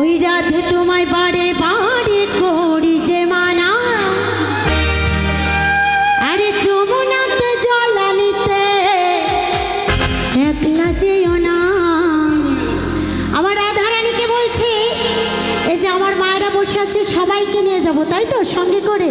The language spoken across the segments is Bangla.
ওই রাধে তোমায় বারে বারে করি যে মানা। আরে যমুনাতে জল আনিতে একলা যেও না। আমার রাধারানীকে বলছে, এই যে আমার মায়েরা বসে আছে, সবাইকে নিয়ে যাব, তাই তো? সঙ্গে করে?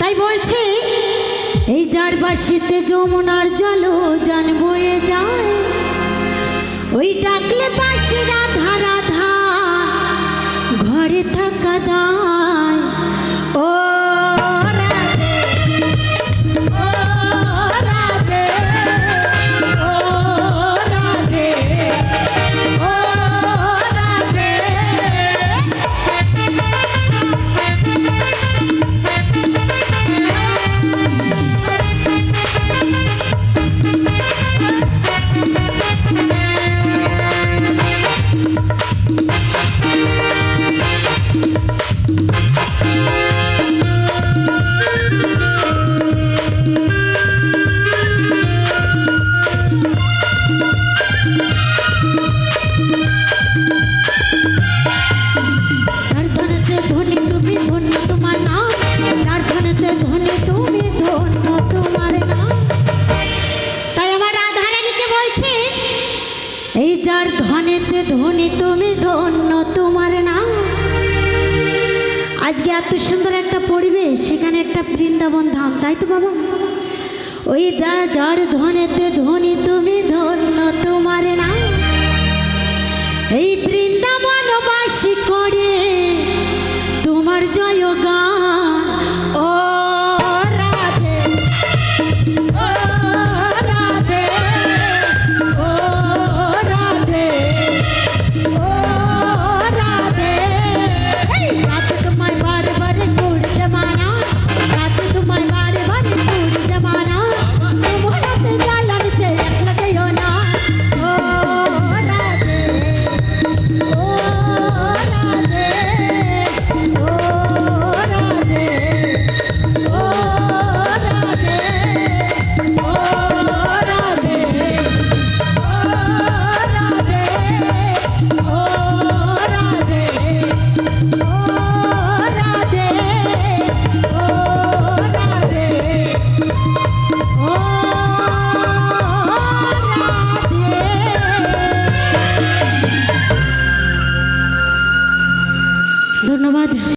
তাই বলছে, এই যার বাসিতে যমুনার জল জান বয়ে যায়। ওই ডাকলে পাশে রাধা রাধা, ঘরে থাকা দায় ধনেতে ধনী, তুমি ধন্য, তোমার নাম। আজকে এত সুন্দর একটা পরিবেশ সেখানে একটা বৃন্দাবন ধাম, তাই তো বাবা? ওই দা, যার ধনেতে ধনী, তুমি ধন্য, তোমার নাম। এই বৃন্দাবনবাসী করে